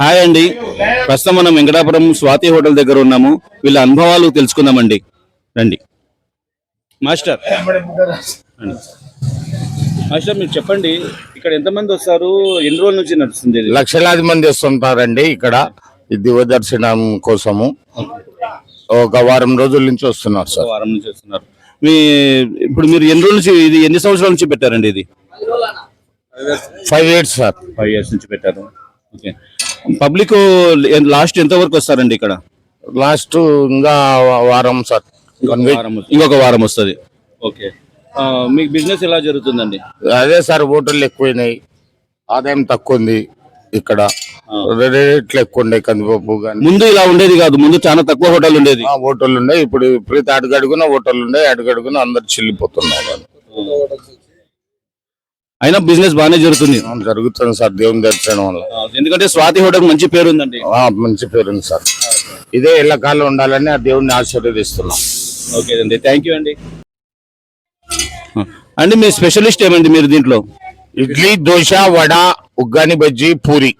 Hi అండి ప్రస్తుతం మనం వెంకటాపురం స్వాతి హోటల్ దగ్గర ఉన్నాము. వీళ్ళ అనుభవాలు తెలుసుకుందామండి. రండి. మాస్టర్. మాస్టర్ మీరు చెప్పండి. ఇక్కడ ఎంతమంది వస్తారు? ఎన్ని రోజుల నుంచి నడుస్తుంది? లక్షలాది మంది వస్తుంటారండి ఇక్కడ. దివ్య దర్శనం కోసము. ఒక వారం రోజుల నుంచి వస్తున్నారు సార్. వారం నుంచి వస్తున్నారు. మీ ఇప్పుడు మీరు ఎన్ని రోజుల నుంచి ఇది ఎన్ని సంవత్సరాల నుంచి పెట్టారండి ఇది? Five years sir five years నుంచి పెట్టారు. ఓకే పబ్లిక్ లాస్ట్ ఎంత వరకు వస్తారండి ఇక్కడ? లాస్ట్ ఇంకా వారం సార్. ఇంకొక వారం వస్తుంది. ఓకే మీకు బిజినెస్ ఎలా జరుగుతుందండి? అదే సార్ హోటల్ ఎక్కువైనాయి. ఆదాయం తక్కువ ఉంది ఇక్కడ రేట్లు ఎక్కువ ఉన్నాయి కందిపప్పు కానీ ముందు ఇలా ఉండేది కాదు. ముందు చాలా తక్కువ హోటల్ ఉండేది. హోటల్ ఉన్నాయి. ఇప్పుడు ప్రతి అడుగడుగున హోటల్ ఉన్నాయి. అడుగడుగున అందరు చెల్లిపోతున్నారు అయినా బిజినెస్ బాగానే జరుగుతుంది. జరుగుతుంది సార్ దేవుని దర్శనం వల్ల. ఎందుకంటే స్వాతి హోటల్ మంచి పేరు ఉందండి మంచి పేరుంది సార్. ఇదే ఎల్లకాలం ఉండాలని ఆ దేవుణ్ణి ఆశీర్వదిస్తున్నాం. ఓకే అండి థ్యాంక్ యూ అండి. అండి మీ స్పెషలిస్ట్ ఏమండి మీరు దీంట్లో? ఇడ్లీ దోశ వడ ఉగ్గాని బజ్జీ పూరి.